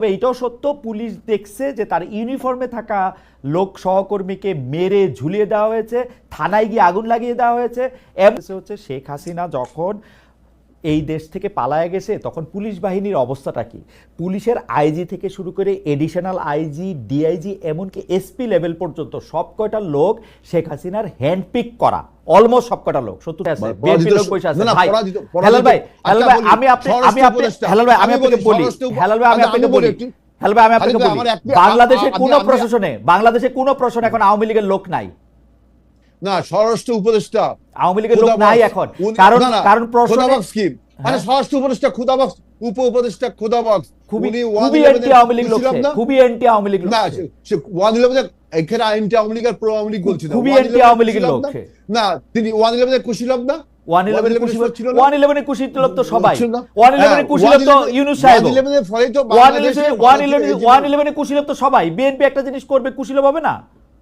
তবে এইটাও সত্য, পুলিশ দেখছে যে তার ইউনিফর্মে থাকা লোক সহকর্মীকে মেরে ঝুলিয়ে দেওয়া হয়েছে, থানায় গিয়ে আগুন লাগিয়ে দেওয়া হয়েছে। হচ্ছে শেখ হাসিনা যখন এই দেশ থেকে পালায় গেছে তখন পুলিশ বাহিনীর অবস্থাটা কি? পুলিশের আইজি থেকে শুরু করে এডিশনাল আইজি ডিআইজি এমনকি এসপি লেভেল পর্যন্ত সব কয়টা লোক শেখ হাসিনার হ্যান্ডপিক করা। অলমোস্ট সব কয়টা লোক সত্তর আছে বিএনপি লোক বসে আছে। ভাই হেলাল ভাই হেলাল ভাই আমি আপনি আমি আপনি হেলাল ভাই আমি আপনাকে বলি, হেলাল ভাই আমি আচ্ছা, আপনাকে বলি হেলাল ভাই আমি আপনাকে বলি বাংলাদেশে কোন প্রশাসনে বাংলাদেশে কোন প্রশাসনে এখন আওয়ামী লীগের লোক নাই। না স্বরাষ্ট্র উপদেষ্টা। আওয়ামী লীগের লোক নাই এখন। কারণ কারণ প্রশ্নে স্কিম মানে হ্যাঁ। স্বরাষ্ট্র উপদেষ্টা খুদাবক্স উপ উপদেষ্টা খুদাবক্স খুবই খুবই অ্যান্টি আওয়ামী লীগ লোক? খুবই অ্যান্টি আওয়ামী লীগ লোক না সে। ওয়ান ইলেভেন এখানে আইনটি আওয়ামী লীগ আর প্রো আওয়ামী লীগ বলছি না। খুবই 111 anti আওয়ামী লীগের লোক না? তিনি ওয়ান ইলেভেন কুশীলব না? ওয়ান ইলেভেন 111 ছিল ওয়ান ইলেভেনে কুশীলব তো সবাই? ওয়ান ইলেভেনে হ্যাঁ, কুশীলব তো ইউনুস সাহেব 111 এর ফলে তো ওয়ান ইলেভেনে ওয়ান ভারতের ইলেভেনে এই যে- ওয়ান ইলেভেনে কুশীলব তো সবাই। বিএনপি একটা জিনিস করবে কুশীলব হবে না?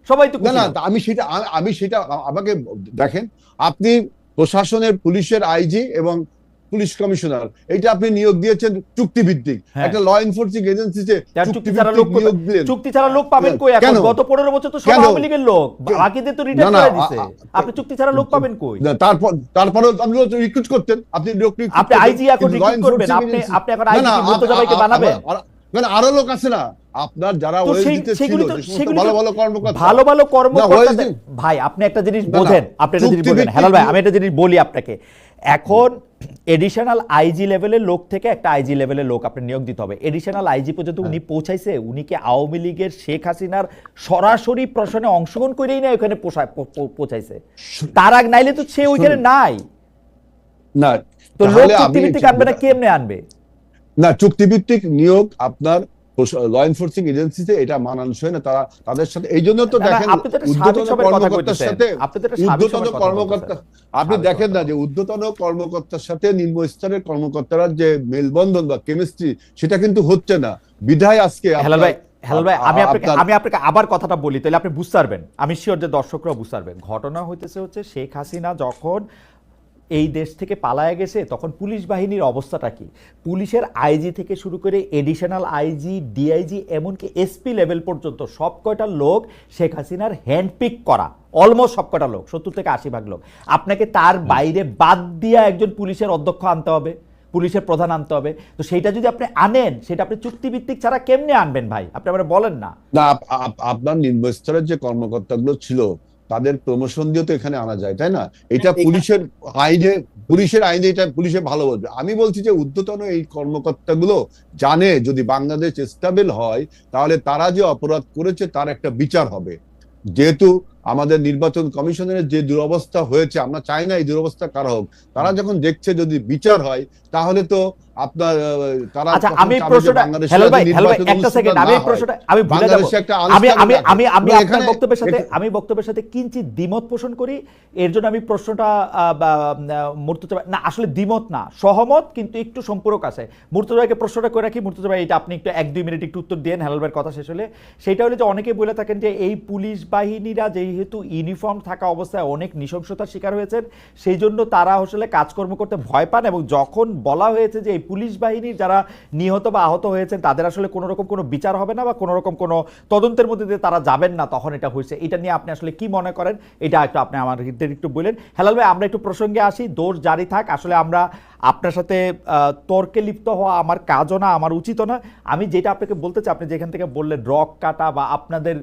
সবাই তো না আমি সেটা আমি সেটা আমাকে দেখেন আপনি প্রশাসনের পুলিশের আইজি এবং পুলিশ কমিশনার এটা আপনি নিয়োগ দিয়েছেন চুক্তিভিত্তিক। হ্যাঁ। একটা ল এনফোর্সিং এজেন্সিতে চুক্তি ছাড়া লোক নিয়োগ দিলেন। চুক্তি ছাড়া লোক পাবেন কই এখন? গত পনেরো বছর তো সব আওয়ামী লীগের লোক। বাকিদের তো রিটায়ার করে আ- আপনি চুক্তি ছাড়া লোক পাবেন কই? না, তারপর তারপরে আপনি রিক্রুট করতেন। আপনি recruit আপনি IG এখন recruit করবেন, আপনি- আপনি এখন কি মুর্তজা বানাবেন? মানে আরও লোক আছে না? আপনার যারা ছিল ভালো ভালো কর্মকর্তা। ভালো ভালো কর্মকর্তা ভাই আপনি একটা জিনিস বোঝেন আপনি একটা জিনিস বোঝেন। হেলাল ভাই আমি একটা জিনিস বলি আপনাকে। এখন এডিশনাল আইজি লেভেলের লোক থেকে একটা আইজি লেভেলের লোক আপনি নিয়োগ দিতে হবে। এডিশনাল আইজি পর্যন্ত উনি পৌঁছাইছে উনি কি আওয়ামী লীগের শেখ হাসিনার সরাসরি প্রশ্নে অংশগ্রহণ করেই না ওখানে পৌঁছাইছে? তার আগ নাইলে তো সে ওইখানে নাই। না তো লোক আমি- আনবে না কেমনে আনবে? না চুক্তিভিত্তিক নিয়োগ আপনার ল এনফোর্সিং এজেন্সিতে এটা মানানসই না তারা তাদের সাথে এই জন্য তো দেখেন কর্মকর্তার সাথে কর্মকর্তা আপনি দেখেন না যে কর্মকর্তার সাথে নিম্ন স্তরের কর্মকর্তারা যে মেলবন্ধন বা কেমিস্ট্রি সেটা কিন্তু হচ্ছে না। বিধায় আজকে হেলাল ভাই হেলাল ভাই আমি আপনাকে আমি আপনাকে আবার কথাটা বলি তাহলে আপনি বুঝতে পারবেন। আমি শিওর যে দর্শকরা বুঝতে পারবেন। ঘটনা হইতেছে হচ্ছে শেখ হাসিনা যখন এই দেশ থেকে পালায় গেছে তখন পুলিশ বাহিনীর অবস্থাটা কি? পুলিশের আইজি থেকে শুরু করে এডিশনাল আইজি ডিআইজি এমনকি এসপি লেভেল পর্যন্ত সব কয়টা লোক শেখ হাসিনার হ্যান্ডপিক করা। অলমোস্ট সব কয়টা লোক সত্তর থেকে আশি ভাগ লোক। আপনাকে তার বাইরে বাদ দিয়া একজন পুলিশের অধ্যক্ষ আনতে হবে পুলিশের প্রধান আনতে হবে। তো সেইটা যদি আপনি আনেন সেটা আপনি চুক্তিভিত্তিক ছাড়া কেমনে আনবেন ভাই? আপনি আমার বলেন না। না আপ- আপ- আপনার নিম্ন স্তরের যে কর্মকর্তাগুলো ছিল তাদের প্রমোশন দিয়ে তো এখানে আনা যায় তাই না? এটা পুলিশের আইনে পুলিশের আইনে এটা পুলিশে ভালো বলবে। আমি বলছি যে ঊর্ধ্বতন এই কর্মকর্তাগুলো জানে যদি বাংলাদেশ স্টেবল হয় তাহলে তারা যে অপরাধ করেছে তার একটা বিচার হবে। যেহেতু আমাদের নির্বাচন কমিশনের যে দুরবস্থা হয়েছে আমরা চাই না এই দুরবস্থা কারা হোক তারা যখন দেখছে যদি বিচার হয় তাহলে তো আপনার তারা আচ্ছা আমি প্রশ্নটা হেলাল ভাই হেলাল ভাই একটা সেকেন্ড আমি না এই। প্রশ্নটা আমি ভুলে যাব আমি আমি আমি আমি আপনার বক্তব্যের সাথে আমি বক্তব্যের সাথে কিঞ্চিত দ্বিমত পোষণ করি এর জন্য আমি প্রশ্নটা আহ, বা, আহ, মুর্তজা না আসলে দ্বিমত না সহমত কিন্তু একটু সম্পূরক আছে মুর্তজা ভাইকে প্রশ্নটা করে রাখি মুর্তজা ভাই এটা আপনি একটু এক দুই মিনিট একটু উত্তর দেন হেলাল ভাইয়ের কথা শেষ হলে সেটা হলে যে অনেকে বলে থাকেন যে এই পুলিশ বাহিনীরা যেহেতু ইউনিফর্ম থাকা অবস্থায় অনেক নৃশংসতার শিকার হয়েছেন সেই জন্য তারা আসলে কাজকর্ম করতে ভয় পান এবং যখন বলা হয়েছে যে এই পুলিশ বাহিনীর যারা নিহত বা আহত হয়েছেন, তাদের আসলে কোনো রকম কোনো বিচার হবে না বা কোনো রকম কোনো তদন্তের মধ্যে দিয়ে তারা যাবেন না তখন এটা হয়েছে। এটা নিয়ে আপনি আসলে কি মনে করেন? এটা একটু আপনি আমাদের একটু বলেন। হেলাল ভাই, আমরা একটু প্রসঙ্গে আসি, দোষ জারি থাক। আসলে আমরা আপনার সাথে তর্কে লিপ্ত হওয়া আমার কাজও না, আমার উচিত না। আমি যেটা আপনাকে বলতে চাই, আপনি যেখান থেকে বললেন রক কাটা বা আপনাদের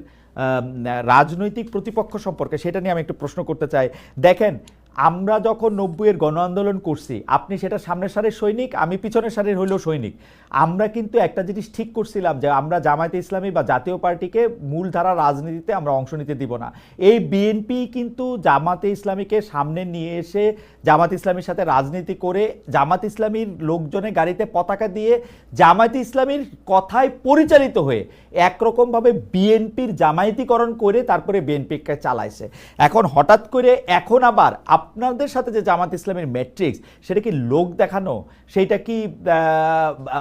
রাজনৈতিক প্রতিপক্ষ সম্পর্কে, সেটা নিয়ে আমি একটু প্রশ্ন করতে চাই। দেখেন আমরা যখন নব্বইয়ের গণ আন্দোলন করছি, আপনি সেটা সামনের সারের সৈনিক, আমি পিছনের সারের হইলেও সৈনিক। আমরা কিন্তু একটা জিনিস ঠিক করছিলাম যে আমরা জামায়াতে ইসলামী বা জাতীয় পার্টিকে মূলধারা রাজনীতিতে আমরা অংশ নিতে দিব না। এই বিএনপি কিন্তু জামাতে ইসলামীকে সামনে নিয়ে এসে জামাত ইসলামীর সাথে রাজনীতি করে, জামাত ইসলামীর লোকজনের গাড়িতে পতাকা দিয়ে জামায়াত ইসলামীর কথায় পরিচালিত হয়ে একরকমভাবে বিএনপির জামায়াতিকরণ করে তারপরে বিএনপিকে চালাইছে। এখন হঠাৎ করে এখন আবার আপনাদের সাথে যে জামাত ইসলামের ম্যাট্রিক্স সেটা কি লোক দেখানো? সেইটা কি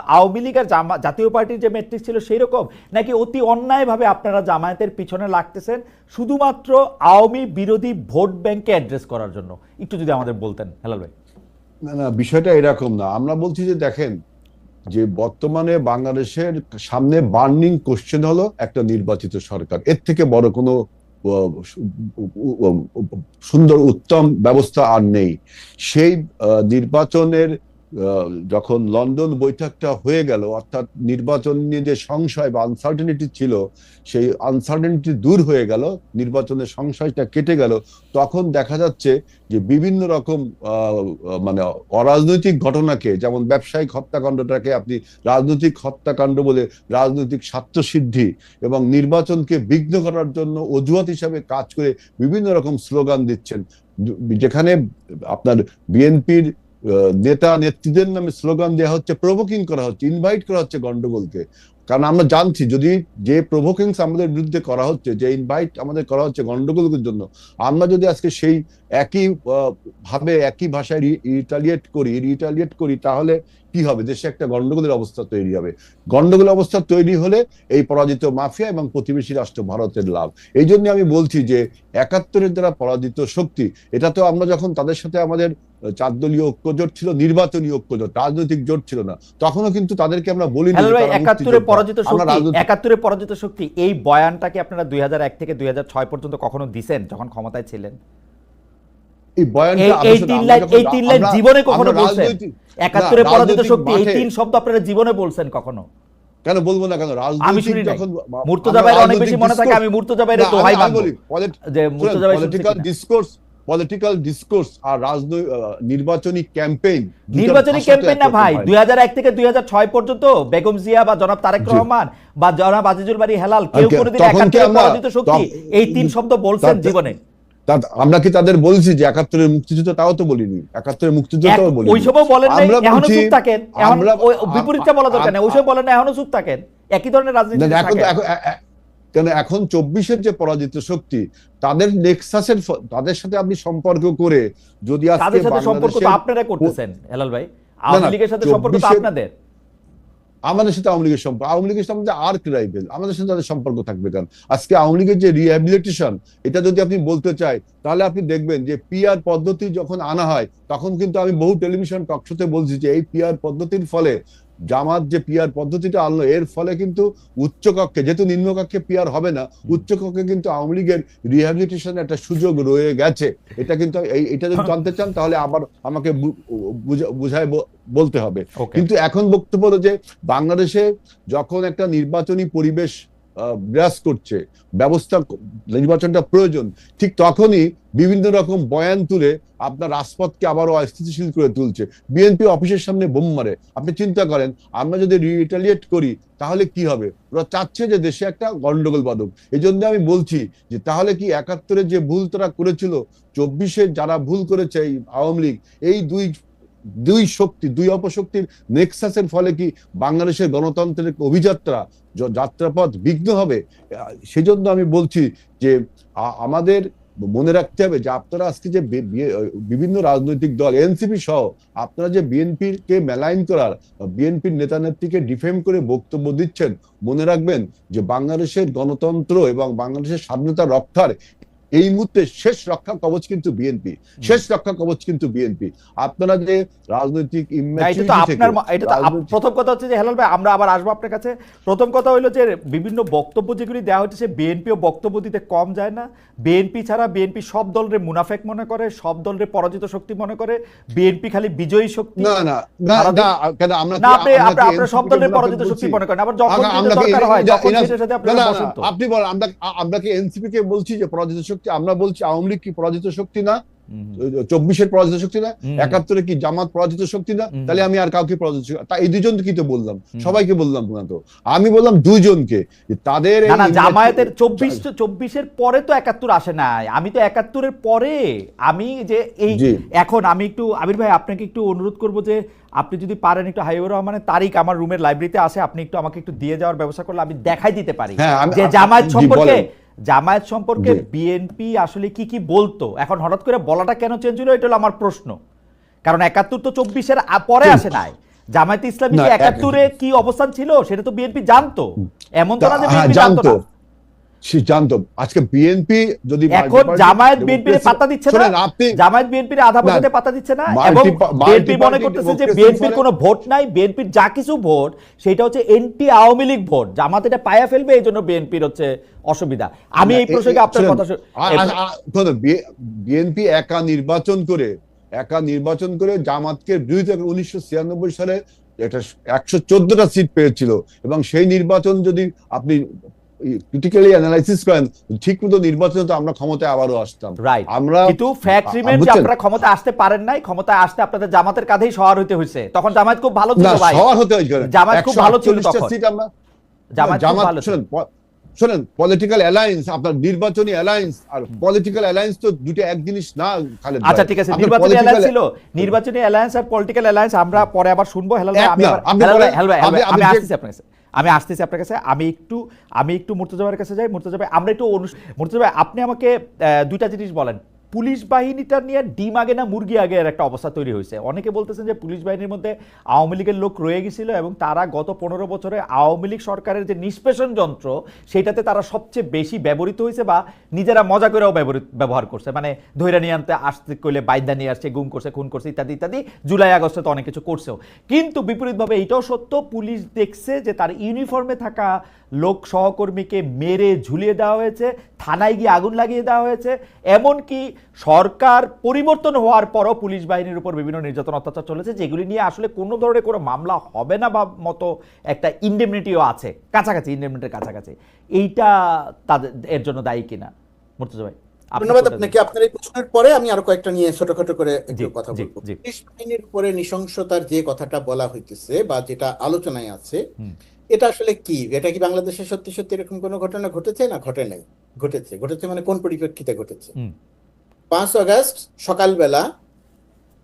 আওয়ামী লীগ আর জামা- জাতীয় পার্টির যে ম্যাট্রিক্স ছিল সেই রকম নাকি অতি অন্যায়ভাবে আপনারা জামায়াতের পিছনে লাগতেছেন শুধুমাত্র আওয়ামী বিরোধী ভোট ব্যাংকে অ্যাড্রেস করার জন্য? একটু যদি আমাদের বলতেন, হেলাল ভাই। না না, বিষয়টা এরকম না। আমরা বলছি যে দেখেন, যে বর্তমানে বাংলাদেশের সামনে বার্নিং কোশ্চেন হলো একটা নির্বাচিত সরকার। এর থেকে বড় কোনো সুন্দর উত্তম ব্যবস্থা আর নেই। সেই নির্বাচনের যখন লন্ডন বৈঠকটা হয়ে গেল, অর্থাৎ নির্বাচন নিয়ে যে সংশয় বা আনসার্টেনিটি ছিল, সেই আনসার্টেনিটি দূর হয়ে গেল, নির্বাচনের সংশয়টা কেটে গেল, তখন দেখা যাচ্ছে যে বিভিন্ন রকম মানে অরাজনৈতিক ঘটনাকে, যেমন ব্যবসায়িক হত্যাকাণ্ডটাকে আপনি রাজনৈতিক হত্যাকাণ্ড বলে রাজনৈতিক স্বার্থসিদ্ধি এবং নির্বাচনকে বিঘ্ন করার জন্য অজুহাত হিসাবে কাজ করে বিভিন্ন রকম স্লোগান দিচ্ছেন। যেখানে আপনার বিএনপির নেতা নেত্রীদের নামে স্লোগান দেওয়া হচ্ছে প্রভোকিং করা হচ্ছে ইনভাইট করা হচ্ছে গন্ডগোলকে কারণ আমরা জানছি, যদি যে প্রভোকিংস আমাদের বিরুদ্ধে করা হচ্ছে, যে ইনভাইট আমাদের করা হচ্ছে গন্ডগোলের জন্য, আমরা যদি আজকে সেই একই ভাবে একই ভাষায় রিটালিয়েট করি রিটালিয়েট করি, তাহলে কি হবে? দেশে একটা গন্ডগোলের অবস্থা তৈরি হবে। গন্ডগোল অবস্থা তৈরি হলে এই পরাজিত মাফিয়া এবং প্রতিবেশী রাষ্ট্র ভারতের লাভ। এই জন্য আমি বলছি যে একাত্তরের দ্বারা পরাজিত শক্তি এটা তো আমরা যখন তাদের সাথে আমাদের চার দলীয় ঐক্যজোট ছিল নির্বাচনী ঐক্যজোট রাজনৈতিক জোট ছিল না তখনও কিন্তু তাদেরকে আমরা তারা একাত্তরে পরাজিত শক্তি একাত্তরে পরাজিত শক্তি এই বয়ানটাকে আপনারা দুই হাজার এক থেকে দুই হাজার ছয় পর্যন্ত কখনো দিছেন যখন ক্ষমতায় ছিলেন? এই বয়ানটা এই- এই তিন লাইন এই তিন লাইন জীবনে কখনো বলছেন? পরাজিত শক্তি এই তিন শব্দ আপনারা জীবনে বলছেন কখনো? কেন বলব না কেন? নাই। যখন মুর্তজা ভাইয়ের অনেক বেশি মনে থাকে আমি মুর্তজা ভাইয়ের দোহাই যে মুর্তজা ভাই পলিটিক্যাল ডিসকোর্স পলিটিক্যাল ডিসকোর্স আর রাজনৈতিক নির্বাচনী ক্যাম্পেইন নির্বাচনী ক্যাম্পেইন না ভাই দুই থেকে দুই হাজার ছয় পর্যন্ত বেগম জিয়া বা জনাব তারেক। রহমান বা জনাব আজিজুল বাড়ি হেলাল কেউ কোনোদিন একাত্তরে পরাজিত শক্তি এই তিন শব্দ বলছেন জীবনে? আমরা কি তাদের বলছি যে একাত্তরের মুক্তিযুদ্ধ? তাও তো বলিনি। একাত্তরের মুক্তিযুদ্ধও এক- বলিনি। এখনও চুপ থাকেন। আমরা- বিপরীতটা বলা দরকার নেই। বলেন না এখনও চুপ থাকেন। একই ধরনের রাজনীতি এখন কেন এখন চব্বিশের যে পরাজিত শক্তি তাদের নেক্সাসের তাদের সাথে আপনি সম্পর্ক করে যদি আজকে তাদের সাথে সম্পর্ক তো আপনারা করতেছেন হেলাল ভাই। আওয়ামী লীগের সাথে সম্পর্ক তো আপনাদের। আমাদের সাথে আওয়ামী লীগের সম্পর্ক, আওয়ামী লীগের সাথে আর রাইভেল আমাদের সাথে তাদের সম্পর্ক থাকবে কেন? আজকে আওয়ামী লীগের যে রিহ্যাবিলিটেশন এটা যদি আপনি বলতে চাই, তাহলে আপনি দেখবেন যে পিআর পদ্ধতি যখন আনা হয়, তখন কিন্তু আমি বহু টেলিভিশন টকশোতে বলছি যে এই পিআর পদ্ধতির ফলে জামাত যে পিয়ার পদ্ধতিটা আনলো এর ফলে কিন্তু উচ্চকক্ষে যেহেতু নিম্নকক্ষে পিয়ার হবে না উচ্চকক্ষে কিন্তু আওয়ামী লীগের রিহ্যাবিলিটেশন একটা সুযোগ রয়ে গেছে। এটা কিন্তু এটা যদি জানতে চান তাহলে আবার আমাকে বুঝায় বলতে হবে। কিন্তু এখন বক্তব্য হলো যে বাংলাদেশে যখন একটা নির্বাচনী পরিবেশ বিরাজ করছে, ব্যবস্থা নির্বাচনটা প্রয়োজন। ঠিক তখনই বিভিন্ন রকম বয়ান তুলে আপনার রাজপথকে আবারও অস্থিতিশীল করে তুলছে। বিএনপি অফিসের সামনে বোম মারে। আপনি চিন্তা করেন, আমরা যদি রিটালিয়েট করি, তাহলে কি হবে? ওরা চাচ্ছে যে দেশে একটা গন্ডগোল বাদক এই জন্য আমি বলছি যে, তাহলে কি একাত্তরে যে ভুল তারা করেছিল, চব্বিশে যারা ভুল করেছে এই আওয়ামী লীগ, এই দুই দুই শক্তি, দুই অপশক্তির নেক্সাসের ফলে কি বাংলাদেশের গণতন্ত্রের অভিযাত্রা যাত্রাপথ বিঘ্ন হবে? সেজন্য আমি বলছি যে আমাদের মনে রাখতে হবে যে, আপনারা আজকে যে বিভিন্ন রাজনৈতিক দল, এনসিপি সহ, আপনারা যে বিএনপির কে মেলাইন করার বিএনপির নেতা নেত্রীকে ডিফেম করে বক্তব্য দিচ্ছেন, মনে রাখবেন যে, বাংলাদেশের গণতন্ত্র এবং বাংলাদেশের স্বাধীনতা রক্ষার এই মুহূর্তে শেষ রক্ষা কবচ কিন্তু বিএনপি শেষ রক্ষা কবচ কিন্তু বিএনপি। আপনারা যে রাজনৈতিক প্রথম কথা হচ্ছে যে হেলাল ভাই আমরা আবার আসব আপনার কাছে। প্রথম কথা হলো যে বিভিন্ন বক্তব্য যেগুলি দেওয়া হচ্ছে সে বিএনপিও বক্তব্য দিতে কম যায় না। বিএনপি ছাড়া বিএনপি সব দলরে মুনাফেক মনে করে সব দলরে পরাজিত শক্তি মনে করে বিএনপি খালি বিজয়ী শক্তি। না না না কেন আমরা না আপনি আপনি- সব দলের পরাজিত শক্তি মনে করেন। আবার যখন দরকার হয় এটা- তখন সেটার সাথে না, আপনারা না, বসেন না, তো। আপনি বলেন আমরা আমরা কি এনসিপি কে বলছি যে পরাজিত শক্তি আমরা বলছি আওয়ামী লীগ কি পরাজিত শক্তি না? চব্বিশের পরাজিত শক্তি না? একাত্তরে কি জামাত পরাজিত শক্তি না? তাহলে আমি আর কাউকে পরাজিত তা এই দুজন কি তো বললাম? সবাইকে বললাম না তো। আমি বললাম দুইজনকে। তাদের না না জামায়াতের চব্বিশ চব্বিশের পরে তো একাত্তর আসে নাই। আমি তো একাত্তরের পরে আমি যে এই এখন আমি একটু আবির ভাই আপনাকে একটু অনুরোধ করব যে আপনি যদি পারেন একটু হাইবুর রহমানের তারিখ আমার রুমের লাইব্রেরিতে আসে আপনি একটু আমাকে একটু দিয়ে যাওয়ার ব্যবস্থা করলে আমি দেখাই দিতে পারি। হ্যাঁ, যে জামায়াত সম্পর্কে। জামায়াত সম্পর্কে বিএনপি আসলে কি কি বলতো? এখন হঠাৎ করে বলাটা কেন চেঞ্জ হলো এটা হলো আমার প্রশ্ন। কারণ একাত্তর তো চব্বিশের পরে আসে নাই। জামায়াত ইসলামী না, একাত্তরে কি অবস্থান ছিল সেটা তো বিএনপি জানতো। এমন তো না যে হ্যাঁ, বিএনপি জানতো জানতো। না সিদ্ধান্ত আজকে বিএনপি যদি এখন জামায়াত বিএনপি democracy- পাত্তা দিচ্ছে না। আপনি জামায়াত বিএনপির আধা পাত্তা দিচ্ছে না এবং বিএনপি মনে করতেছে যে বিএনপির কোনো ভোট নাই বিএনপির যা কিছু ভোট সেটা হচ্ছে এনটি আওয়ামী লীগ ভোট। জামাত এটা পায়া ফেলবে এই জন্য বিএনপির হচ্ছে অসুবিধা। আমি এই প্রসঙ্গে আপনার কথা বিএনপি একা নির্বাচন করে একা নির্বাচন করে জামাতকে বিরোধিতা উনিশশো ছিয়ানব্বই সালে এটা একশো চোদ্দটা সিট পেয়েছিল। এবং সেই নির্বাচন যদি আপনি ক্রিটিক্যালি অ্যানালাইসিস করেন ঠিক মতো নির্বাচনে তো আমরা ক্ষমতায় আবারও আসতাম। রাইট আমরা কিন্তু ফ্যাক্ট রিমেন যে আপনারা ক্ষমতা আসতে পারেন নাই ক্ষমতায় আসতে আপনাদের জামাতের কাঁধেই হইতে হয়েছে তখন জামাত খুব ভালো ছিল ভাই। হতে হয়েছে জামাত খুব ভালো ছিল তখন। সিট আমরা জামাত খুব ভালো ছিল। শোনেন পলিটিক্যাল অ্যালায়েন্স আপনার নির্বাচনী অ্যালায়েন্স আর পলিটিক্যাল অ্যালায়েন্স তো দুটো এক জিনিস না খালেদ আচ্ছা ঠিক আছে নির্বাচনী অ্যালায়েন্স ছিল। নির্বাচনী অ্যালায়েন্স আর পলিটিক্যাল অ্যালায়েন্স আমরা পরে আবার শুনব হেলাল ভাই আমি হেলাল ভাই, আমি আসতেছি আপনার কাছে। আমি আসতেছি আপনার কাছে, আমি একটু আমি একটু মুর্তজা কাছে যাই, মুর্তজা আমরা একটু অনু- মুর্তজা আপনি আমাকে দুইটা জিনিস বলেন। পুলিশ বাহিনীটা নিয়ে ডিম আগে না মুরগি আগে একটা অবস্থা তৈরি হয়েছে। অনেকে বলতেছেন যে পুলিশ বাহিনীর মধ্যে আওয়ামী লীগের লোক রয়ে গেছিল এবং তারা গত পনেরো বছরে আওয়ামী লীগ সরকারের যে নিষ্পেষণ যন্ত্র, সেটাতে তারা সবচেয়ে বেশি ব্যবহৃত হয়েছে বা নিজেরা মজা করেও ব্যবহৃত ব্যবহার করছে। মানে ধৈর্য নিয়ে আনতে আসতে করলে বাইদা নিয়ে আসছে, গুম করছে, খুন করছে ইত্যাদি ইত্যাদি। জুলাই আগস্টে তো অনেক কিছু করছেও। কিন্তু বিপরীতভাবে এইটাও সত্য, পুলিশ দেখছে যে তার ইউনিফর্মে থাকা লোক সহকর্মীকে মেরে ঝুলিয়ে দেওয়া হয়েছে। থানায় গিয়ে আগুন লাগিয়ে দেওয়া হয়েছে। এমনকি সরকার পরিবর্তন হওয়ার পরও পুলিশ বাহিনীর উপর বিভিন্ন নির্যাতন অত্যাচার চলেছে যেগুলি নিয়ে আসলে কোনো ধরনের কোনো মামলা হবে না বা মতো একটা ইন্ডেমনিটিও আছে কাছাকাছি ইন্ডেমনিটির কাছাকাছি। এইটা তাদের এর জন্য দায়ী কিনা? মুর্তজা ভাই ধন্যবাদ আপনাকে। আপনার এই প্রশ্নের পরে আমি আরও কয়েকটা নিয়ে ছোটখাটো করে একটু কথা বলব। পুলিশ বাহিনীর উপরে নৃশংসতার যে কথাটা বলা হইতেছে বা যেটা আলোচনায় আছে এটা আসলে কি? এটা কি বাংলাদেশে সত্যি সত্যি এরকম কোনো ঘটনা ঘটেছে না ঘটে নাই? ঘটেছে ঘটেছে মানে কোন পরিপ্রেক্ষিতে ঘটেছে? পাঁচ আগস্ট সকালবেলা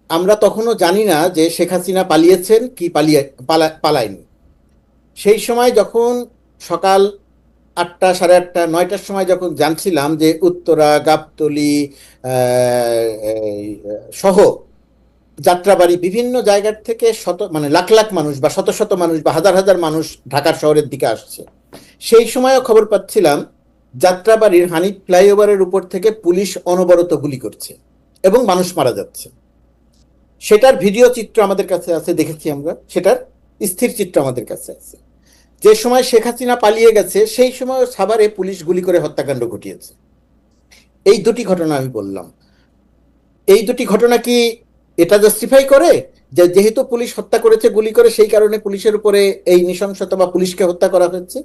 আমরা তখনও জানি না যে শেখ হাসিনা পালিয়েছেন কি পালিয়ে পালা- পালায়নি। সেই সময় যখন সকাল আটটা সাড়ে আটটা নয়টার সময় যখন জানছিলাম যে উত্তরা গাবতলি আহ, সহ যাত্রাবাড়ি বিভিন্ন জায়গার থেকে শত মানে লাখ লাখ মানুষ বা শত শত মানুষ বা হাজার হাজার মানুষ ঢাকার শহরের দিকে আসছে। সেই সময়ও খবর পাচ্ছিলাম যাত্রাবাড়ির হানি ফ্লাইওভারের উপর থেকে পুলিশ অনবরত গুলি করছে এবং মানুষ মারা যাচ্ছে। সেটার ভিডিও চিত্র আমাদের কাছে আছে, দেখেছি আমরা। সেটার স্থির চিত্র আমাদের কাছে আছে। যে সময় শেখ হাসিনা পালিয়ে গেছে, সেই সময় সাভারে পুলিশ গুলি করে হত্যাকাণ্ড ঘটিয়েছে। এই দুটি ঘটনা আমি বললাম। এই দুটি ঘটনা কি এটা জাস্টিফাই করে? যে যেহেতু পুলিশ হত্যা করেছে, গুলি করে, সেই কারণে পুলিশের উপরে এই নৃশংসতা বা পুলিশকে হত্যা করা হয়েছে।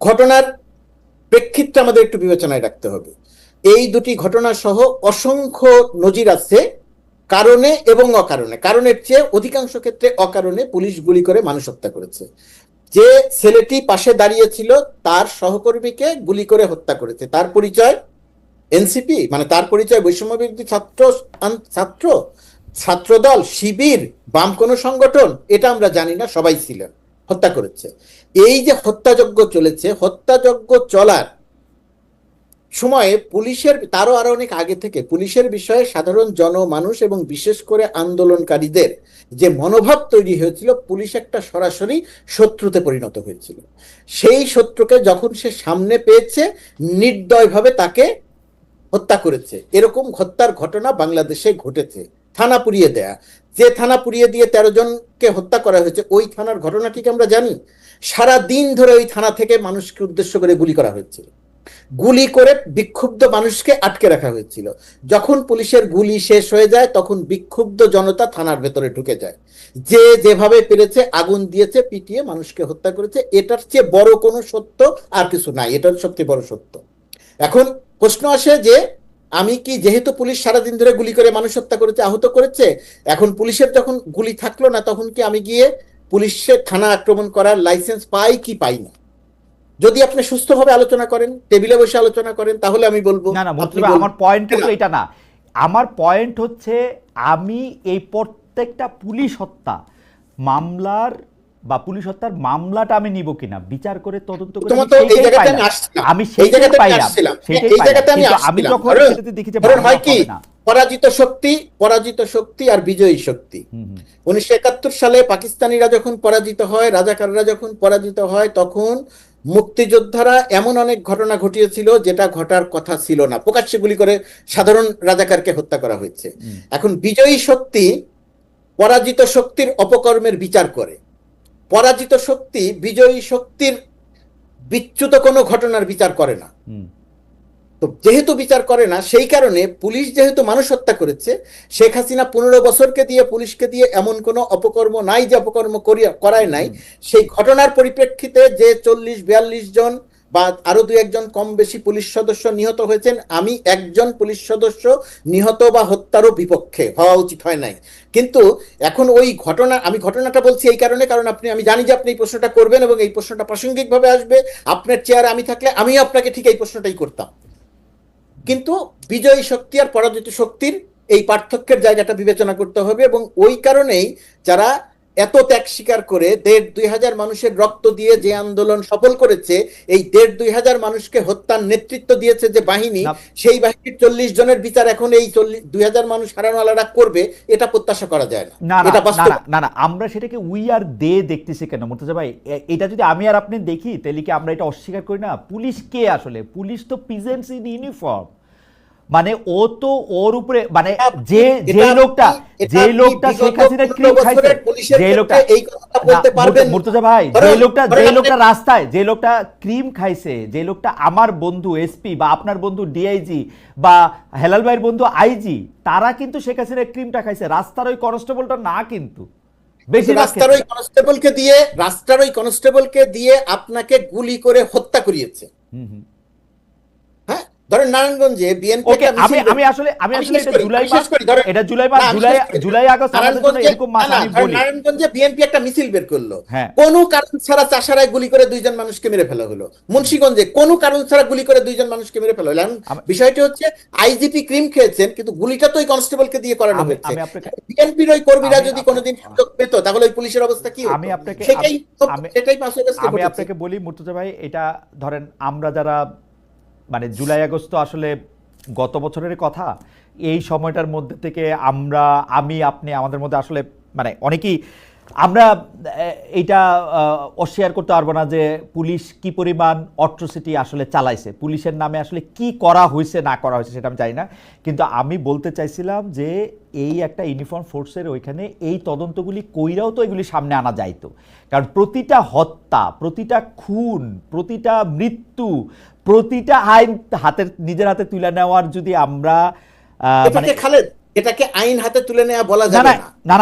ঘটনার প্রেক্ষিতটা আমাদের একটু বিবেচনায় রাখতে হবে। এই দুটি ঘটনা সহ অসংখ্য নজির আছে কারণে এবং অকারণে। কারণের চেয়ে অধিকাংশ ক্ষেত্রে অকারণে পুলিশ গুলি করে মানুষ হত্যা করেছে। যে ছেলেটি পাশে দাঁড়িয়েছিল, তার সহকর্মীকে গুলি করে হত্যা করেছে। তার পরিচয় এনসিপি মানে তার পরিচয় বৈষম্য বিরোধী ছাত্র ছাত্র, ছাত্রদল, শিবির, বাম কোনো সংগঠন, এটা আমরা জানি না, সবাই ছিলেন। হত্যা করেছে। এই যে হত্যাযজ্ঞ চলেছে, হত্যাযজ্ঞ চলার সময়ে পুলিশের, তারও আরও অনেক আগে থেকে পুলিশের বিষয়ে সাধারণ জনমানুষ এবং বিশেষ করে আন্দোলনকারীদের যে মনোভাব তৈরি হয়েছিল, পুলিশ একটা সরাসরি শত্রুতে পরিণত হয়েছিল। সেই শত্রুকে যখন সে সামনে পেয়েছে, নির্দয়ভাবে তাকে হত্যা করেছে। এরকম হত্যার ঘটনা বাংলাদেশে ঘটেছে। থানা পুড়িয়ে দেয়া। যে থানা পুড়িয়ে দিয়ে তেরো জনকে হত্যা করা হয়েছে, ওই থানার ঘটনাটি কি আমরা জানি? সারা দিন ধরে ওই থানা থেকে মানুষকে উদ্দেশ্য করে গুলি করা হয়েছিল। গুলি করে বিক্ষুব্ধ মানুষকে আটকে রাখা হয়েছিল। যখন পুলিশের গুলি শেষ হয়ে যায়, তখন বিক্ষুব্ধ জনতা থানার ভেতরে ঢুকে যায়। যে যেভাবে পেরেছে, আগুন দিয়েছে, পিটিয়ে মানুষকে হত্যা করেছে, এটার চেয়ে বড় কোনো সত্য আর কিছু নাই। এটার সবচেয়ে বড় সত্য। এখন প্রশ্ন আসে যে আমি কি যেহেতু পুলিশ সারাদিন ধরে গুলি করে মানুষ হত্যা করেছে আহত করেছে এখন পুলিশের যখন গুলি থাকল না তখন কি আমি গিয়ে পুলিশের থানা আক্রমণ করার লাইসেন্স পাই কি পাই না? যদি আপনি সুস্থভাবে আলোচনা করেন টেবিলে বসে আলোচনা করেন তাহলে আমি বলব না না আমার পয়েন্ট কিন্তু এটা না। আমার পয়েন্ট হচ্ছে আমি এই প্রত্যেকটা পুলিশ হত্যা মামলার বা পুলিশ হত্যার মামলাটা আমি নিব কিনা? বিচার করে তদন্ত করে আমি সেইটাই জায়গাতে পাই না। আমি আমি যখন দেখি যে হয় কি পরাজিত শক্তি পরাজিত শক্তি আর বিজয়ী শক্তি। উনিশশো একাত্তর সালে পাকিস্তানিরা যখন পরাজিত হয় রাজাকাররা যখন পরাজিত হয় তখন মুক্তিযোদ্ধারা এমন অনেক ঘটনা ঘটিয়েছিল যেটা ঘটার কথা ছিল না। প্রকাশ্যে গুলি করে সাধারণ রাজাকারকে হত্যা করা হয়েছে। এখন বিজয়ী শক্তি পরাজিত শক্তির অপকর্মের বিচার করে। পরাজিত শক্তি বিজয়ী শক্তির বিচ্যুত কোনো ঘটনার বিচার করে না। তো যেহেতু বিচার করে না সেই কারণে পুলিশ যেহেতু মানুষ হত্যা করেছে শেখ হাসিনা পনেরো বছরকে দিয়ে পুলিশকে দিয়ে এমন কোনো অপকর্ম নাই যে অপকর্ম করিয়া করায় নাই। সেই ঘটনার পরিপ্রেক্ষিতে যে চল্লিশ বিয়াল্লিশ জন বা আরও দু একজন কম বেশি পুলিশ সদস্য নিহত হয়েছেন, আমি একজন পুলিশ সদস্য নিহত বা হত্যারও বিপক্ষে হওয়া উচিত হয় নাই। কিন্তু এখন ওই ঘটনা, আমি ঘটনাটা বলছি এই কারণে, কারণ আপনি, আমি জানি যে আপনি এই প্রশ্নটা করবেন এবং এই প্রশ্নটা প্রাসঙ্গিকভাবে আসবে। আপনার চেয়ারে আমি থাকলে আমিও আপনাকে ঠিক এই প্রশ্নটাই করতাম। কিন্তু বিজয়ী শক্তি আর পরাজিত শক্তির এই পার্থক্যের জায়গাটা বিবেচনা করতে হবে এবং ওই কারণেই যারা এত ত্যাগ স্বীকার করে দেড় দুই হাজার মানুষের রক্ত দিয়ে যে আন্দোলন সফল করেছে এই দেড় দুই হাজার মানুষকে হত্যার নেতৃত্ব দিয়েছে যে বাহিনী সেই বাহিনীর চল্লিশ জনের বিচার এখন এই চল্লিশ দুই হাজার মানুষ হারানোয়ালারা করবে এটা প্রত্যাশা করা যায় না। না না এটা না না, আমরা সেটাকে উই আর দে দেখতেছি কেন? মুর্তজা ভাই এটা যদি আমি আর আপনি দেখি তাহলে কি আমরা এটা অস্বীকার করি না? পুলিশ কে আসলে? পুলিশ তো পিজেন্টস ইন ইউনিফর্ম মানে ও তো ওর উপরে মানে যে যে লোকটা যে লোকটা শেখ হাসিনা ক্রিম খাইছে যে লোকটা এই কথাটা বলতে পারবেন। মুর্ত- মুর্তজা ভাই যে লোকটা যে লোকটা রাস্তায় যে লোকটা ক্রিম খাইছে যে লোকটা আমার বন্ধু এসপি বা আপনার বন্ধু ডিআইজি বা হেলাল ভাইয়ের বন্ধু আইজি তারা কিন্তু শেখ হাসিনা ক্রিমটা খাইছে। রাস্তার ওই কনস্টেবলটা না কিন্তু। রাস্তার ওই কনস্টেবলকে দিয়ে রাস্তার ওই কনস্টেবলকে দিয়ে আপনাকে গুলি করে হত্যা করিয়েছে। হুম, হুম। ধরেন নারায়ণগঞ্জে বিএনপি আমি আমি আসলে আমি আসলে এটা জুলাই মাস এটা জুলাই মাস জুলাই জুলাই আগস্ট নারায়ণগঞ্জে এরকম মাস আমি বলি নারায়ণগঞ্জে বিএনপি একটা মিছিল বের করল। হ্যাঁ। কোনো কারণ ছাড়া চাষারায় গুলি করে দুইজন মানুষকে মেরে ফেলা হলো। মুন্সিগঞ্জে কোনো কারণ ছাড়া গুলি করে দুইজন মানুষকে মেরে ফেলা হলো। বিষয়টি হচ্ছে আইজিপি ক্রিম খেয়েছেন কিন্তু গুলিটা তো ওই কনস্টেবলকে দিয়ে করানো হয়েছে। বিএনপির ওই কর্মীরা যদি কোনোদিন সুযোগ পেত তাহলে ওই পুলিশের অবস্থা কি আমি আপনাকে- সেটাই সেটাই পাঁচই আমি আপনাকে বলি মুর্তজা ভাই এটা ধরেন আমরা যারা মানে জুলাই আগস্ট তো আসলে গত বছরের কথা, এই সময়টার মধ্যে থেকে আমরা, আমি, আপনি আমাদের মধ্যে আসলে মানে অনেকেই আমরা এইটা অস্বীকার করতে পারব না যে পুলিশ কি পরিমাণ অট্রোসিটি আসলে চালাইছে, পুলিশের নামে আসলে কি করা হয়েছে, না করা হয়েছে সেটা আমি জানি না। কিন্তু আমি বলতে চাইছিলাম যে এই একটা ইউনিফর্ম ফোর্সের ওইখানে এই তদন্তগুলি কইরাও তো এগুলি সামনে আনা যাইতো। কারণ প্রতিটা হত্যা, প্রতিটা খুন, প্রতিটা মৃত্যু প্রতিটা আইন হাতের নিজের হাতে তুলে নেওয়ার যদি আমরা মানে খালেদ এটাকে আইন হাতে তুলে নেওয়া বলা যাবে না। না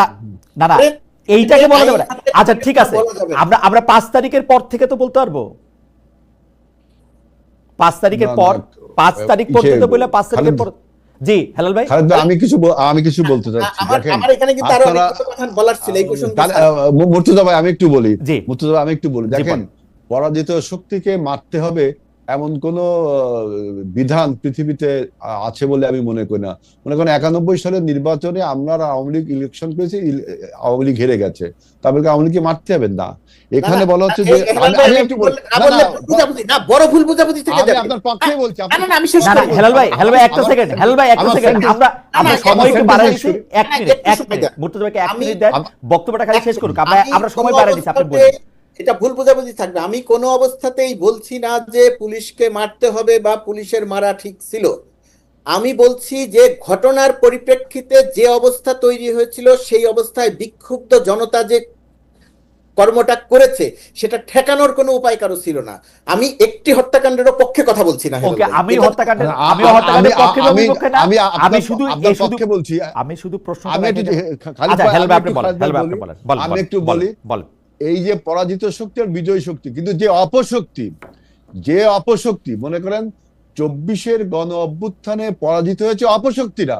না না এইটাকে বলা যাবে না। আচ্ছা ঠিক আছে। আমরা আমরা পাঁচ তারিখের পর থেকে তো বলতে পারব। পাঁচ তারিখের পর পাঁচ তারিখ পর্যন্ত বলে পাঁচ তারিখের পর জি হেলাল ভাই। খালেদ আমি কিছু বল- আমি কিছু বলতে চাচ্ছি আমার দেখেন আমার এখানে কিন্তু আরও আপনারা- কথা বলার ছিল এই প্রসঙ্গে তাহলে, আহ, মু- মুর্তজা ভাই আমি একটু বলি। জি। মুর্তজা ভাই, আমি একটু বলি। দেখেন পরাজিত শক্তিকে মারতে হবে এমন কোন বিধান পৃথিবীতে আছে বলে আমি মনে করি না। মনে করেন একানব্বই সালের নির্বাচনে আমরা আওয়ামী লীগ ইলেকশন করেছি আওয়ামী লীগ হেরে গেছে। তারপরে আওয়ামী লীগকে মারতে হবে না। এখানে বলা হচ্ছে যে আমি- একটু বলি- না বড় ভুল বুঝাবুঝি থেকে যাবে। আপনার পক্ষে বলছি না, না, না, আমি শেষ হেলাল ভাই হেলাল ভাই একটা সেকেন্ড হেলাল ভাই একটা সেকেন্ড আমরা আমরা সময় একটু বাড়াই দিছি মিনিট মিনিট। মুর্তজা ভাইকে মিনিট দেন বক্তব্যটা খালি শেষ করুক। আমরা আমরা সময় বাড়াই দিছি আপনি বলুন। এটা ভুল বোঝাবুঝি থাকবে। আমি কোনো অবস্থাতেই বলছি না যে পুলিশকে মারতে হবে বা পুলিশের মারা ঠিক ছিল। আমি বলছি যে ঘটনার পরিপ্রেক্ষিতে যে অবস্থা তৈরি হয়েছিল সেই অবস্থায় বিক্ষুব্ধ জনতা যে কর্মটা করেছে সেটা ঠেকানোর কোনো উপায় কারও ছিল না। আমি একটি হত্যাকাণ্ডের পক্ষে কথা বলছি না ওকে আমি হত্যাকাণ্ডের আমি হত্যাকাণ্ডের পক্ষে আমি- না। আমি আমি শুধু আপনার এই পক্ষে বলছি। আমি শুধু প্রশ্ন আমি একটু আচ্ছা আপনি বলেন আমি একটু বলি। বলেন। এই যে পরাজিত শক্তি আর বিজয় শক্তি, কিন্তু যে অপশক্তি যে অপশক্তি, মনে করেন চব্বিশের গণ অভ্যুত্থানে পরাজিত হয়েছে অপশক্তিরা